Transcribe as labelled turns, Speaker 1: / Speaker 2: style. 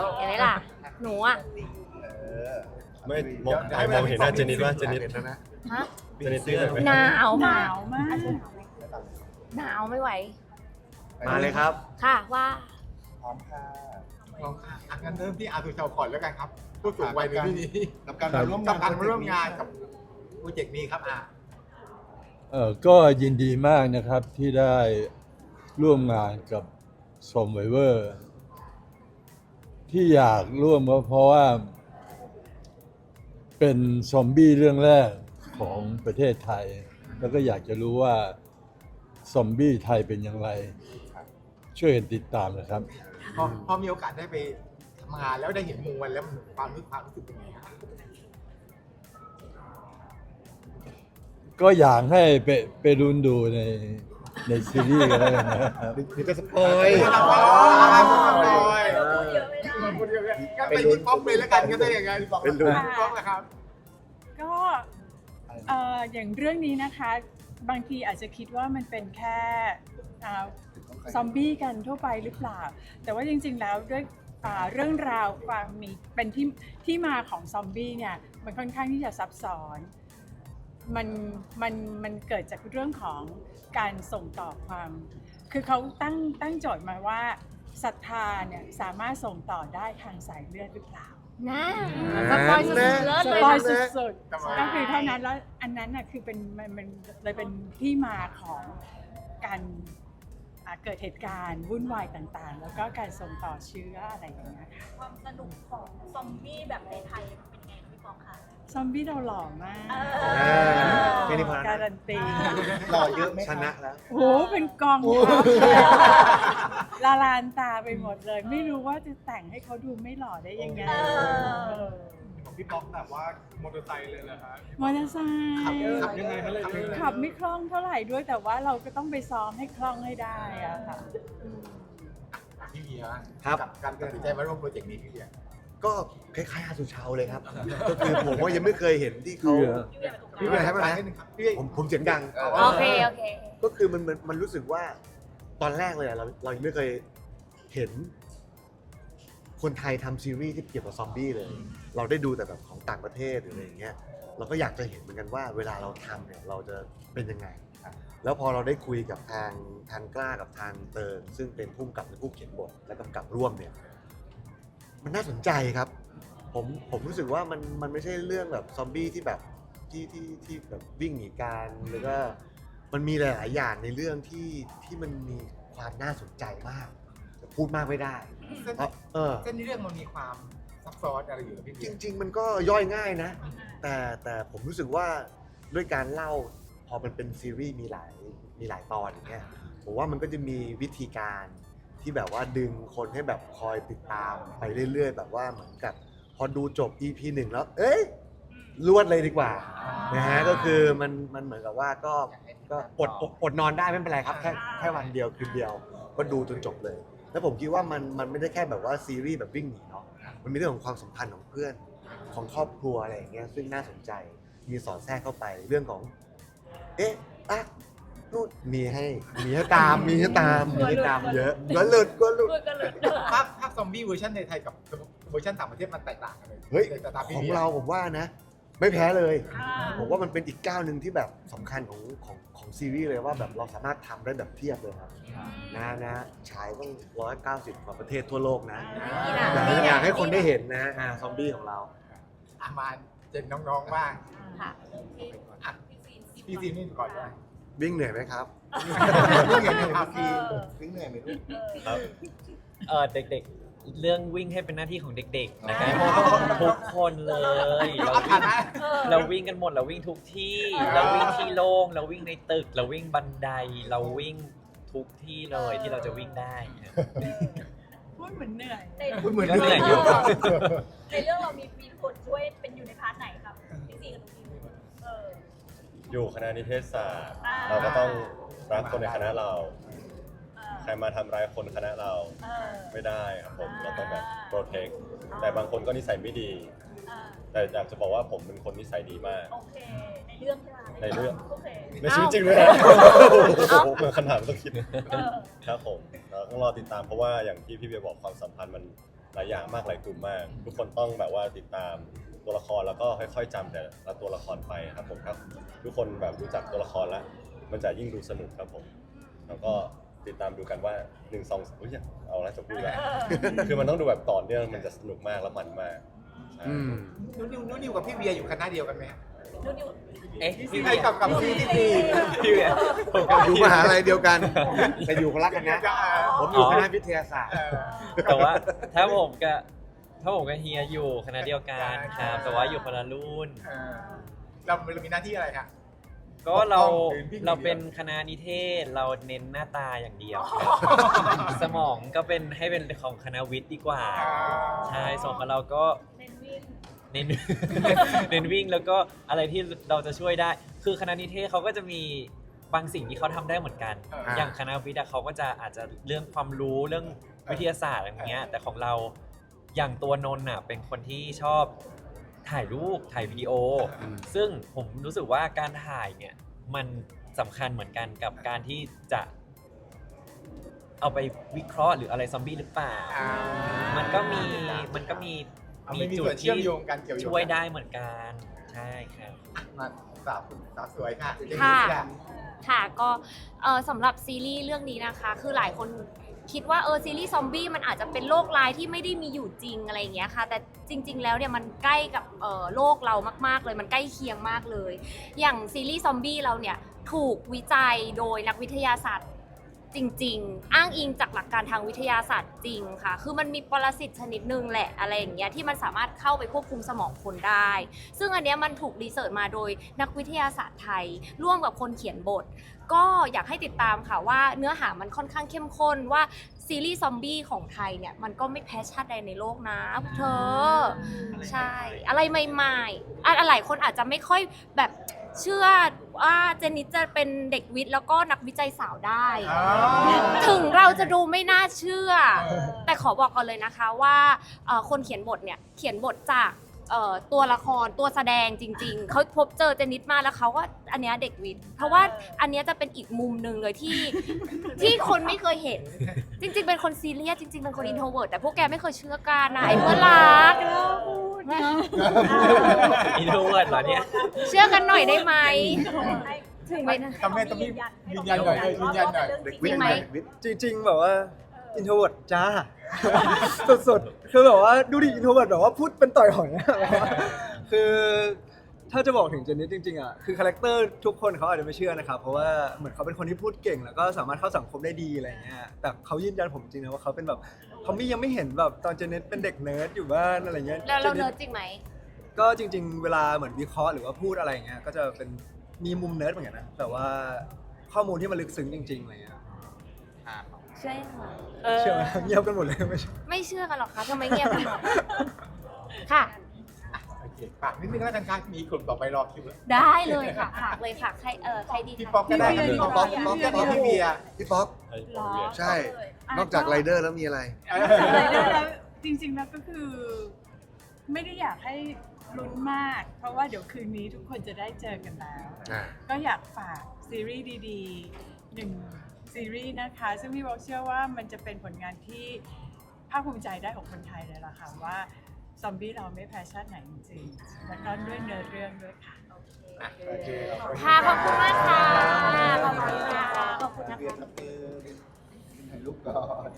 Speaker 1: แล้ว
Speaker 2: เห็นไหมล่ะ หนูอะ
Speaker 1: เออ
Speaker 3: ไม่มองถ่ายมองเห็นหน้าเจนิดว่าเจนิด
Speaker 1: นะนะ
Speaker 2: ฮะ
Speaker 3: เจนิดตื้อหน่อยไหม
Speaker 2: หนาวมาก
Speaker 4: มาก
Speaker 2: หนาวไม่ไหว
Speaker 1: มาเลยครับ
Speaker 2: ค่ะว่า
Speaker 1: พร้อมค่ะ
Speaker 5: ลองอะอะงั้นเริ่มที่อาตุชาวก่อนแล้วกันครับ ผู้สูงวัยในที่นี้
Speaker 1: กับการมาร่วม
Speaker 5: กั
Speaker 1: งา
Speaker 5: บ
Speaker 1: น
Speaker 5: การมาร่วมงานกับโปรเจกต์นี้ครับอะ
Speaker 6: เอ่อก็ยินดีมากนะครับที่ได้ร่วมงานกับสมไวเวอร์ ที่อยากร่วมก็เพราะว่า เป็นซอมบี้เรื่องแรกของประเทศไทย แล้วก็อยากจะรู้ว่าซอมบี้ไทยเป็นอย่างไร ช่วยกันติดตามนะครับ
Speaker 5: พอพอมีโอกาสได้ไปทำงานแล้วได้เห็นมวลแล้วมันความรู้ความรู้สึกเป็นไงครับ
Speaker 6: ก็อยากให้ไปไปรุนดูในในซีรีส์กันแล้วกันนะครับ
Speaker 1: หรือจะสปอย
Speaker 5: สปอยล์พูด เยอะไม่ได้พูดเยอะไม่ได้ก็ไปที่ป๊อปเลยแล้วกันก็ได้ยังไงพี่ป๊อป
Speaker 1: เป็นลุ้น
Speaker 5: พี่ป๊อปนะครับ
Speaker 4: ก็เอ่ออย่างเรื่องนี้นะคะ บางทีอาจจะคิดว่ามันเป็นแค่อ่าซอมบี้กันทั่วไปหรือเปล่า แต่ว่าจริงๆแล้วด้วยอ่าเรื่องราวความมีเป็นที่ที่มาของซอมบี้เนี่ยมันค่อนข้างที่จะซับซ้อนมันมันมันเกิดจากเรื่องของการส่งต่อความ คือเขาตั้งตั้งโจทย์มาว่า ศรัทธาเนี่ยสามารถส่งต่อได้ทางสายเลือดหรือเปล่า
Speaker 2: นะสปอยสุดๆเลิศ
Speaker 4: ส
Speaker 2: เลย
Speaker 4: ปอย
Speaker 2: นะ
Speaker 4: สุด
Speaker 5: ทำไม
Speaker 4: ๆก็คือเท่านั้นแล้วอันนั้นน่ะคือเป็นมันมันเลยเป็นที่มาของการอ่าเกิดเหตุการณ์วุ่นวายต่างๆ แล้วก็การส่งต่อเชื้ออะไรอย่างเงี้ยค่ะ
Speaker 7: ความสนุกของซอมบี้แบบในไทยเป็นไง พี่ปองคะ
Speaker 4: ซอมบี้เราหล่อมาก
Speaker 7: เอ
Speaker 1: แค่นี้พอแล้วนะ
Speaker 4: การันตี
Speaker 1: หล่อเยอะไหมชนะแล้ว
Speaker 4: โอ้โหเป็นกองทัพละลานตาไปหมดเลย ไม่รู้ว่าจะแต่งให้เขาดูไม่หล่อได้ยังไงเออ
Speaker 5: ของพี่ป๊อปแบบว่ามอเตอร์ไซค์เลยเหรอครับ
Speaker 4: มอเตอร์ไซค์
Speaker 5: ขับขับยังไงครับเลย
Speaker 4: ขับไม่คล่องเท่าไหร่ด้วยแต่ว่าเราก็ต้องไปซ้อมให้คล่องให้ได้อะค่ะ
Speaker 5: พี่เวีย
Speaker 1: ครับ
Speaker 5: กับการตัดสินใจมาร่วมโปรเจกต์นี้พี่เวีย
Speaker 1: ก็คล้ายๆอาสุชาวเลยครับ ก็คือผมว่ายังไม่เคยเห็นที่เขา
Speaker 7: พี่เวียเป็นตรงกลาง
Speaker 1: พี่เวียให้มา
Speaker 5: นิดนึงครับพี่เวีย
Speaker 1: ผมผมเสียงดัง
Speaker 2: โอเคโอเค
Speaker 1: ก็คือมันมันมันรู้สึกว่าตอนแรกเลยอะเราเรายังไม่เคยเห็น คนไทยทำซีรีส์ที่เกี่ยวกับซอมบี้เลย เราได้ดูแต่แบบของต่างประเทศหรืออะไรอย่างเงี้ยเราก็อยากจะเห็นเหมือนกันว่า เวลาเราทำเนี่ยเราจะเป็นยังไง แล้วพอเราได้คุยกับทางทางกล้ากับทางเติงซึ่งเป็นผู้กำกับและผู้เขียนบทและกำกับร่วมเนี่ย มันน่าสนใจครับ ผมผมรู้สึกว่ามันมันไม่ใช่เรื่องแบบซอมบี้ที่แบบที่ที่ที่แบบวิ่งหนีการหรือว่ามันมีหลาย ๆ อย่างในเรื่องที่ที่มันมีความน่าสนใจมากแต่พูดมากไม่ได้
Speaker 5: เส้น
Speaker 1: เพราะเออ
Speaker 5: เส้นเรื่องมันมีความซับซ้อนอะไรอยู่กับพี่
Speaker 1: จ
Speaker 5: เวีย
Speaker 1: ริง ๆ มันก็ย่อยง่ายนะ แต่แต่ผมรู้สึกว่าด้วยการเล่าพอมันเป็นซีรีส์มีหลายมีหลายตอนอย่างเงี้ยผมว่ามันก็จะมีวิธีการ ที่แบบว่าดึงคนให้แบบคอยติดตามไปเรื่อยๆ แบบว่าเหมือนกับ พอดูจบ EP หนึ่งแล้ว เอ้ยรวดเลยดีกว่านะฮะก็คือมันมันเหมือนกับว่าก็ก็อดอดอดนอนได้ไม่เป็นไรครับแค่แค่วันเดียวคืนเดียว ก็ดูจนจบเลย แล้วผมคิดว่ามันมันไม่ได้แค่แบบว่าซีรีส์แบบวิ่งหนีเนาะมันมีเรื่องของความสัมพันธ์ของเพื่อนของครอบครัวอะไรอย่างเงี้ยซึ่งน่าสนใจมีสอดแทรกเข้าไปเรื่องของ เอ๊ะอะ นู่นมีให้มีให้ตามมีให้ตามมีให้ตามเยอะก็หลุดก็หลุด
Speaker 7: พูดกันเลย
Speaker 5: ภาพภาพซอมบี้เวอร์ชันในไทยกับเวอร์ชันต่างประเทศมันแตกต่างกันเลย
Speaker 1: เฮ้ย
Speaker 5: ในสายตาพี่
Speaker 1: ของ
Speaker 5: วีย
Speaker 1: เราผมว่านะ ไม่แพ้เลย
Speaker 7: อ่า
Speaker 1: ผมว่ามันเป็นอีกก้าวหนึ่งที่แบบสำคัญของของของซีรีส์เลยว่าแบบเราสามารถทำได้แบบเทียบเลยครับนะนะฉายต้องร้อยเก้าสิบกว่าประเทศทั่วโลกนะ
Speaker 2: นี่นะ
Speaker 1: อยากให้อยากให้คนได้เห็นนะอ่าซอมบี้ของเรา
Speaker 5: อะมาเจนน้องๆบ้าง
Speaker 2: ค่ะ
Speaker 5: อะพี่ซีนี่ก่อนเลย
Speaker 1: วิ่งเหนื่อยไหมครับ
Speaker 5: พี่เห็นในภาพพี่
Speaker 1: วิ่งเหนื่อยไหมลูก
Speaker 3: ครับ
Speaker 8: เออเด็กๆ เรื่องวิ่งให้เป็นหน้าที่ของเด็กๆนะครับทุกคนเลยเรา
Speaker 5: เอา
Speaker 8: วิ่
Speaker 5: ผ่างนนะ
Speaker 8: เราวิ่งกันหมดเราวิ่งทุกที่ เราวิ่งที่โล่งเราวิ่งในตึก เราวิ่งบันไดเราวิ่งทุกที่เลยที่เราจะวิ่งได้
Speaker 4: พูดเหมือนเหนื่อย
Speaker 7: ใน
Speaker 5: เหมือน
Speaker 8: ก็เหนื่อยอยู่
Speaker 7: ในเรื่องเรามีมีคนช่วยเป็นอยู่ในพาร์ทไหนครับพี่ซีกับพี่ซีเออ
Speaker 3: อยู่คณะนิเทศศาสตร์
Speaker 7: อ่า
Speaker 3: เราก็ต้องรักคนในคณะเรา
Speaker 7: เออ
Speaker 3: ใครมาทำร้ายคนคณะเรา
Speaker 7: เออ
Speaker 3: ไม่ได้ครับผม
Speaker 7: อ่า
Speaker 3: เราต้องแบบโปรเทคแต่บางคนก็นิสัยไม่ดี
Speaker 7: เอ่า
Speaker 3: แต่อยากจะบอกว่าผมเป็นคนนิสัยดีมาก
Speaker 7: โอเค ในเรื่องใช่ไหม
Speaker 3: ในเรื่อง
Speaker 7: โอเค
Speaker 3: ในชีวิตจริงด้วยนะ
Speaker 2: เอ้า
Speaker 3: เหมือนคำถามต้องคิด
Speaker 7: เออ
Speaker 3: ครับผมเราต้องรอติดตามเพราะว่าอย่างที่พี่เบียร์บอกความสัมพันธ์มันหลายอย่างมากหลายกลุ่มมาก ทุกคนต้องแบบว่าติดตาม ตัวละครแล้วก็ค่อย ๆจำแต่ละตัวละครไปครับผมครับ ทุกคนแบบรู้จักตัวละครแล้ว มันจะยิ่งดูสนุกครับผม แล้วก็ติดตามดูกันว่าหนึ่งสองอุ้ยเอาละจะพูดแล้วคือมันต้องดูแบบต่อเนื่องมันจะสนุกมากแล้วมันมากใช่
Speaker 1: อืม
Speaker 5: นุ่นนิวนุ่นนิวกับพี่เบียร์อยู่คณะเดียวกันไหม
Speaker 7: นู่นอยู่
Speaker 8: เอ๊ะ
Speaker 5: ที่ไทยกับกับพี่ที่ดี
Speaker 8: พี่เวียผมกับ
Speaker 1: อยู่
Speaker 8: พี่
Speaker 1: มหาลัยเดียวกัน แต่อยู่คนละคณะผมอยู่คณะวิทยาศาสตร์
Speaker 8: แต่ว่าถ้าผมกับ ถ้าผมกับเฮียอยู่คณะเดียวกันครับแต่ว่าอยู่คนละรุ่น
Speaker 5: เราเรามีหน้าที่อะไรคะ
Speaker 8: ก็เรา
Speaker 5: ปกป้องหรือวิ่ง
Speaker 8: เราเป็นคณะนิเทศเราเน้นหน้าตาอย่างเดียวครับสมองก็เป็นให้เป็นของคณะวิทย์ดีกว่าใช่ส่วนของเราก็
Speaker 7: เน้นวิ่ง
Speaker 8: เน้น เน้นวิ่งแล้วก็อะไรที่เราจะช่วยได้ คือคณะนิเทศเขาก็จะมีบางสิ่งที่เขาทำได้เหมือนกัน
Speaker 1: อ่า
Speaker 8: อย่างคณะวิทย์อะเขาก็จะอาจจะเรื่องความรู้เรื่องวิทยาศาสตร์อะไรอย่างเงี้ยแต่ของเรา อย่างตัวนนท์อะเป็นคนที่ชอบถ่ายรูปถ่ายวิดีโอ
Speaker 1: อืม
Speaker 8: ซึ่งผมรู้สึกว่าการถ่ายเนี่ยมันสำคัญเหมือนกันกับการที่จะเอาไปวิเคราะห์หรืออะไรซอมบี้หรือเปล่ามันก็มีมันก็มี
Speaker 5: เอาไม่มีส่วนเชื่อมโยงกันเกี่ยวโยงกัน
Speaker 8: ช่วยได้เหมือนกันใช่ครับ
Speaker 5: มาสาวสาวสวยค่ะ
Speaker 2: ค่ะ ค่ะก็เอ่อสำหรับซีรีส์เรื่องนี้นะคะ คือหลายคน คิดว่าเออซีรีส์ซอมบี้มันอาจจะเป็นโรคร้ายที่ไม่ได้มีอยู่จริงอะไรอย่างเงี้ยค่ะ แต่จริง ๆ แล้วเนี่ยมันใกล้กับเออโลกเรามากๆเลยมันใกล้เคียงมากเลย อย่างซีรีส์ซอมบี้เราเนี่ยถูกวิจัยโดยนักวิทยาศาสตร์ จริง ๆ อ้างอิงจากหลักการทางวิทยาศาสตร์จริงค่ะ คือมันมีปรสิตชนิดหนึ่งแหละอะไรอย่างเงี้ยที่มันสามารถเข้าไปควบคุมสมองคนได้ ซึ่งอันเนี้ยมันถูกรีเสิร์ชมาโดยนักวิทยาศาสตร์ไทย ร่วมกับคนเขียนบท ก็อยากให้ติดตามค่ะว่าเนื้อหามันค่อนข้างเข้มข้นว่าซีรีส์ซอมบี้ของไทยเนี่ยมันก็ไม่แพ้ชาติใดในโลกนะพวกเธอ ใช่ อะไรใหม่ๆอะหลายคนอาจจะไม่ค่อยแบบ เชื่อว่าเจนนิสจะเป็นเด็กวิทย์แล้วก็นักวิจัยสาวได้ ถึงเราจะดูไม่น่าเชื่อ แต่ขอบอกก่อนเลยนะคะว่าเอ่อคนเขียนบทเนี่ยเขียนบทจากเอ่อตัวละครตัวแสดงจริง ๆ เขาพบเจอเจนนิสมาแล้วเขาก็อันเนี้ยเด็กวิทย์เพราะว่าอันเนี้ยจะเป็นอีกมุมหนึ่งเลยที่ ที่คนไม่เคยเห็น จริง ๆ เป็นคนซีเรียสจริง ๆ เป็นคนอินโทรเวิร์ดแต่พวกแกไม่เคยเชื่อกันนะไอ้เพื่อนรัก
Speaker 8: อินโทรเวิร์ดเหรอเนี่ย
Speaker 2: เชื่อกันหน่อยได้ไหม ถึงไหมนะ
Speaker 5: ทำไมต้องมียืนยันหน่อยเออยืนยันหน่อย
Speaker 1: เด็ก
Speaker 2: จริ
Speaker 1: วิท
Speaker 2: ง
Speaker 1: ย์
Speaker 2: ไหม
Speaker 1: เด็กวิทย์
Speaker 9: จริงๆแบบว่าอินโทรเวิร์ดจ้า สุดๆ คือแบบว่าดูดิอินโทรเวิร์ดแบบว่าพูดเป็นต่อยหอยอะแบบว่าคือ ถ้าจะบอกถึงเจนนี่จริงๆอะคือคาแรคเตอร์ทุกคนเขาอาจจะไม่เชื่อนะครับ เพราะว่าเหมือนเขาเป็นคนที่พูดเก่ง แล้วก็สามารถเข้าสังคมได้ดีอะไรเงี้ยแต่เขายืนยันผมจริงนะว่าเขาเป็นแบบเขาไม่ยังไม่เห็นแบบตอนเจนนี่เป็นเด็กเนิร์ดอยู่บ้านอะไรเงี้ย
Speaker 2: แล้วเรา
Speaker 9: จ
Speaker 2: เนิร์ดจริงไหม
Speaker 9: ก็จริง ๆ เวลาเหมือนวิเคราะห์หรือว่าพูดอะไรเงี้ยก็จะเป็นมีมุมเนิร์ดเหมือนกันนะแต่ว่าข้อมูลที่มันลึกซึ้งจริงๆอะไรเงี้ย
Speaker 2: เชื่อไหม
Speaker 9: เชื่อไหมเงียบกันหมดเลยไม่ใช่
Speaker 2: ไม่เชื่อกันหรอกคะทำไมเงียบกันค่ะ
Speaker 5: โอเคฝากนิดนึงแล้วกันค่ะมีกลุ่มต่อไปรอคิวแล้ว
Speaker 2: ได้เลยค่ะฝากเลยค่ะใครเออใครดี
Speaker 5: พี่
Speaker 2: คะ
Speaker 5: ป๊อกก็ได้ครับ
Speaker 4: พี่
Speaker 5: พี่
Speaker 4: เบี
Speaker 5: ป๊
Speaker 4: ย
Speaker 5: อก
Speaker 4: ร์
Speaker 5: ป๊อกป๊อกพี่เบียร์
Speaker 1: พี่ป๊อก
Speaker 3: ให้
Speaker 2: หรอ
Speaker 3: เบียร์
Speaker 1: ใช่ นอกจากไรเดอร์แล้วมีอะไร
Speaker 5: เอ
Speaker 4: รายได้
Speaker 5: อ
Speaker 4: แล้วจริงๆแล้วก็คือ ไม่ได้อยากให้ลุ้นมาก เพราะว่าเดี๋ยวคืนนี้ทุกคนจะได้เจอกันแล้ว
Speaker 1: อ่า
Speaker 4: ก็อยากฝากซีรีส์ดีๆหนึ่งซีรีส์นะคะ ซึ่งพี่บอกเชื่อว่ามันจะเป็นผลงานที่ภาคภูมิใจได้ของคนไทยเลยล่ะค่ะว่า ซอมบี้เราไม่แพ้ชาติไหนจริงๆแล้วก็ด้วยเนื้อเรื่องด้วยค่ะ
Speaker 5: โอเคขอบคุณ
Speaker 2: ค่ะขอบคุณมากค่ะขอบคุณค่ะขอบคุณนะคะ
Speaker 5: ถ่ายรูปก่อน